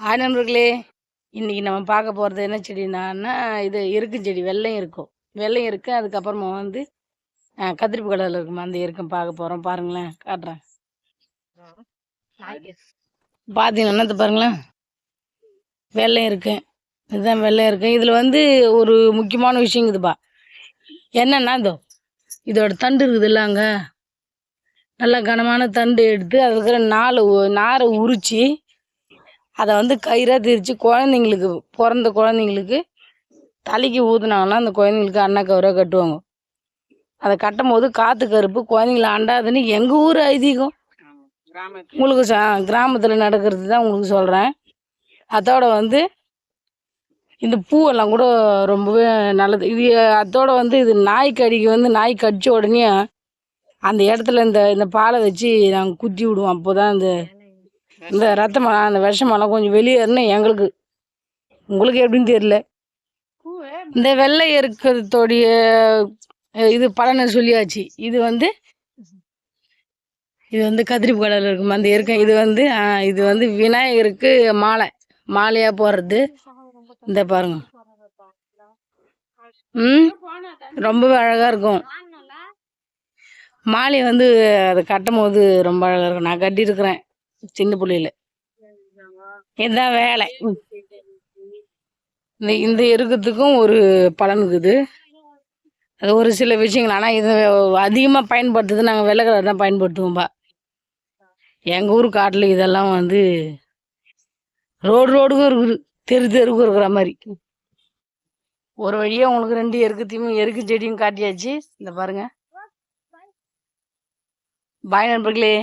Hi நண்பர்களே இன்றைக்கி நம்ம பார்க்க போகிறது என்ன செடினான்னா இது இருக்கும் செடி வெள்ளையும் இருக்கும். வெள்ளையும் இருக்குது அதுக்கப்புறமா வந்து கத்திரிப்பு கலரில் இருக்குமா. அந்த இருக்கும் பார்க்க போகிறோம் பாருங்களேன் காட்டுறேன். பார்த்தீங்கன்னா இது பாருங்களேன்? வெள்ளையும் இருக்கு. இதுதான் வெள்ளம் இருக்கு. இதில் வந்து ஒரு முக்கியமான விஷயம் இதுப்பா என்னன்னா இதோ இதோட தண்டு இருக்குதுல்ல அங்கே நல்லா கனமான தண்டு எடுத்து அதில் நாலு நாரை உரித்து அதை வந்து கயிறாக திரித்து குழந்தைங்களுக்கு பிறந்த குழந்தைங்களுக்கு தலைக்கு ஊற்றுனாங்கன்னா அந்த குழந்தைங்களுக்கு அன்ன கவராக கட்டுவாங்க. அதை கட்டும் போது காற்று கருப்பு குழந்தைங்கள அண்டாதுன்னு எங்கள் ஊர் ஐதீகம்? உங்களுக்கு ச கிராமத்தில் நடக்கிறது தான் உங்களுக்கு சொல்கிறேன் அதோட வந்து இந்த பூவெல்லாம் கூட ரொம்பவே நல்லது. இது அதோட வந்து இது நாய் கடிக்கு வந்து நாய் கடிச்ச உடனே அந்த இடத்துல இந்த இந்த பாலை வச்சு நாங்கள் குத்தி விடுவோம். அப்போ தான் அந்த இந்த ரத்தமெல்லாம் அந்த விஷமெல்லாம் கொஞ்சம் வெளியேறணும் எங்களுக்கு. உங்களுக்கு எப்படின்னு தெரியல. இந்த வெள்ளை இருக்கிறதோடைய இது பலனை சொல்லியாச்சு. இது வந்து இது வந்து கத்திரிப்பு கலரில் இருக்கும்? அந்த இருக்கும் இது வந்து இது வந்து விநாயகருக்கு மாலை. மாலையாக போடுறது. இந்த பாருங்க. ம்? ரொம்பவே அழகாக இருக்கும். மாலை வந்து அதை கட்டும் போது ரொம்ப அழகாக இருக்கும். நான் கட்டியிருக்கிறேன். சின்ன பிள்ளையில. இதுதான் வேலை. இந்த இந்த இருக்கிறதுக்கும் ஒரு பலன் இருக்குது. அது ஒரு சில விஷயங்கள். ஆனால் இது அதிகமாக பயன்படுத்துறது நாங்கள் வெள்ளை கலர் தான் பயன்படுத்துவோம்பா எங்கள் ஊர் காட்டில் இதெல்லாம் வந்து ரோடு ரோடுக்கும் இருக்குது. தெரு தெருக்கும் இருக்கிற மாதிரி. ஒரு வழியாக உங்களுக்கு ரெண்டு எருக்கத்தையும் எருக்கு செடியும் காட்டியாச்சு. இந்த பாருங்க. பாய் நண்பர்களே.